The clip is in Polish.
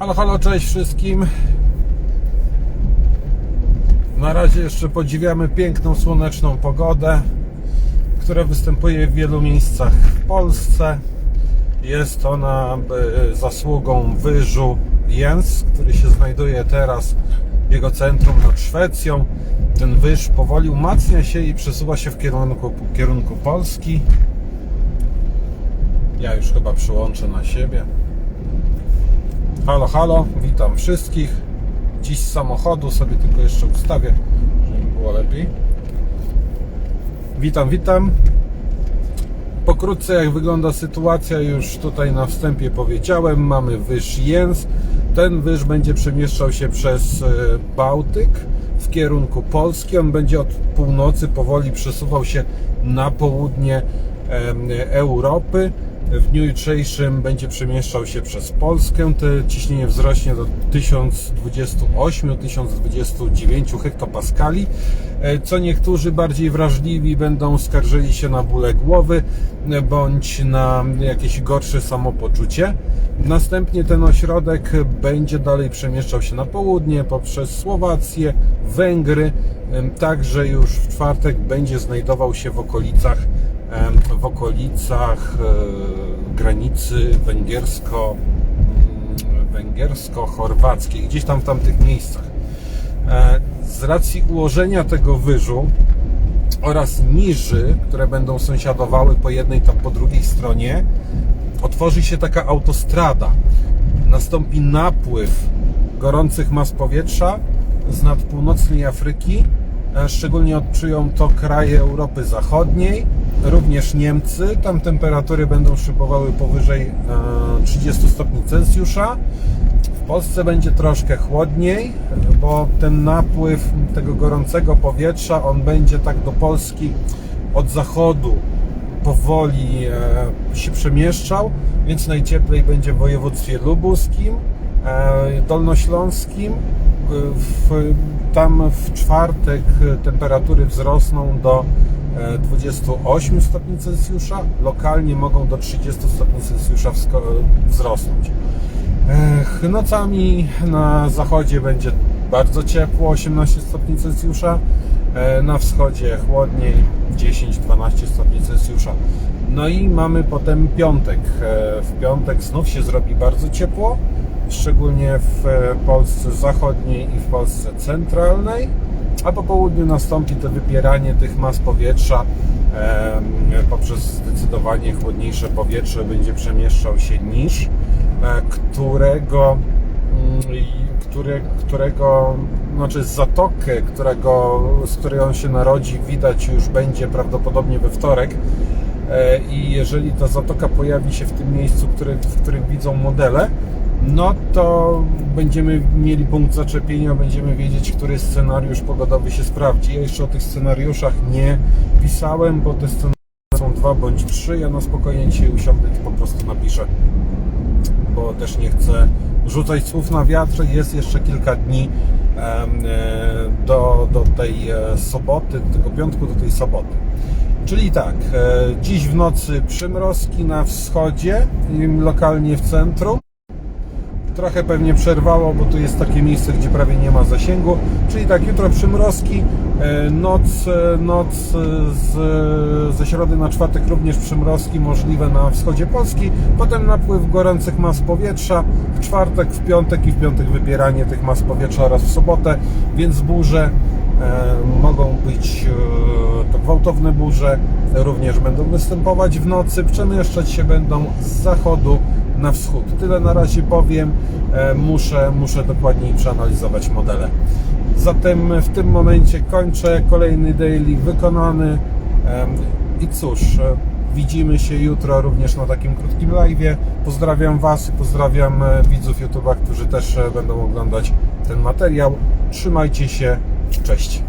Halo, halo, cześć wszystkim. Na razie jeszcze podziwiamy piękną, słoneczną pogodę, która występuje w wielu miejscach w Polsce. Jest ona e, zasługą wyżu Jens, który się znajduje teraz w jego centrum nad Szwecją. Ten wyż powoli umacnia się i przesuwa się w kierunku, kierunku Polski. Ja już chyba przyłączę na siebie. Halo, halo, witam wszystkich. Dziś z samochodu sobie tylko jeszcze ustawię, żeby było lepiej. Witam, witam. Pokrótce jak wygląda sytuacja już tutaj na wstępie powiedziałem. Mamy wyż Jens. Ten wyż będzie przemieszczał się przez e, Bałtyk w kierunku Polski. On będzie od północy powoli przesuwał się na południe Europy. W dniu jutrzejszym będzie przemieszczał się przez Polskę. To ciśnienie wzrośnie do 1028-1029 hektopaskali. E, Co niektórzy bardziej wrażliwi będą skarżyli się na bóle głowy e, bądź na jakieś gorsze samopoczucie. Następnie ten ośrodek będzie dalej przemieszczał się na południe poprzez Słowację, Węgry. Em, Także już w czwartek będzie znajdował się w okolicach w okolicach e, granicy węgiersko mm, węgiersko-chorwackiej, gdzieś tam w tamtych miejscach. E, Z racji ułożenia tego wyżu oraz niży, które będą sąsiadowały po jednej tam po drugiej stronie, otworzy się taka autostrada. Nastąpi napływ gorących mas powietrza z nad północnej Afryki. E, Szczególnie odczują to kraje Europy Zachodniej, również Niemcy. Tam temperatury będą szybowały powyżej e, 30 stopni Celsjusza. W Polsce będzie troszkę chłodniej, bo ten napływ tego gorącego powietrza, on będzie tak do Polski od zachodu powoli e, się przemieszczał, więc najcieplej będzie w województwie lubuskim, e, dolnośląskim. E, tam w czwartek e, temperatury wzrosną do e, 28 stopni Celsjusza, lokalnie mogą do 30 stopni Celsjusza wzrosnąć. Nocami na zachodzie będzie bardzo ciepło, 18 stopni Celsjusza, e, na wschodzie chłodniej, 10-12 stopni Celsjusza. No i mamy potem piątek. E, W piątek znów się zrobi bardzo ciepło, szczególnie w e, Polsce zachodniej i w Polsce centralnej, a po południu nastąpi to wypieranie tych mas powietrza poprzez zdecydowanie chłodniejsze powietrze będzie przemieszczał się niż, e, którego mm, i które, którego, znaczy zatokę, którego, z której on się narodzi, widać już będzie prawdopodobnie we wtorek. E, I jeżeli ta zatoka pojawi się w tym miejscu, który, w którym widzą modele, no to będziemy mieli punkt zaczepienia, będziemy wiedzieć, który scenariusz pogodowy się sprawdzi. Ja jeszcze o tych scenariuszach nie pisałem, bo te scenariusze są dwa bądź trzy. Ja na spokojnie dzisiaj usiądę i po prostu napiszę bo też nie chcę rzucać słów na wiatr. Jest jeszcze kilka dni e, do, do tej e, soboty, do tego piątku, do tej soboty. Czyli tak, e, dziś w nocy przymrozki na wschodzie, lokalnie w centrum. Trochę pewnie przerwało, bo tu jest takie miejsce, gdzie prawie nie ma zasięgu. Czyli tak, jutro przymrozki, e, noc, e, noc z, ze środy na czwartek również przymrozki możliwe na wschodzie Polski. Potem napływ gorących mas powietrza w czwartek, w piątek i w piątek wypieranie tych mas powietrza oraz w sobotę, więc burze e, mogą być to gwałtowne burze, również będą występować w nocy, przemieszczać się będą z zachodu na wschód. Tyle na razie powiem. E, Muszę, muszę dokładniej przeanalizować modele. Zatem w tym momencie kończę kolejny daily wykonany. Em, I cóż, e, widzimy się jutro również na takim krótkim live'ie. Pozdrawiam Was i pozdrawiam e, widzów YouTube'a, którzy też e, będą oglądać ten materiał. Trzymajcie się. Cześć.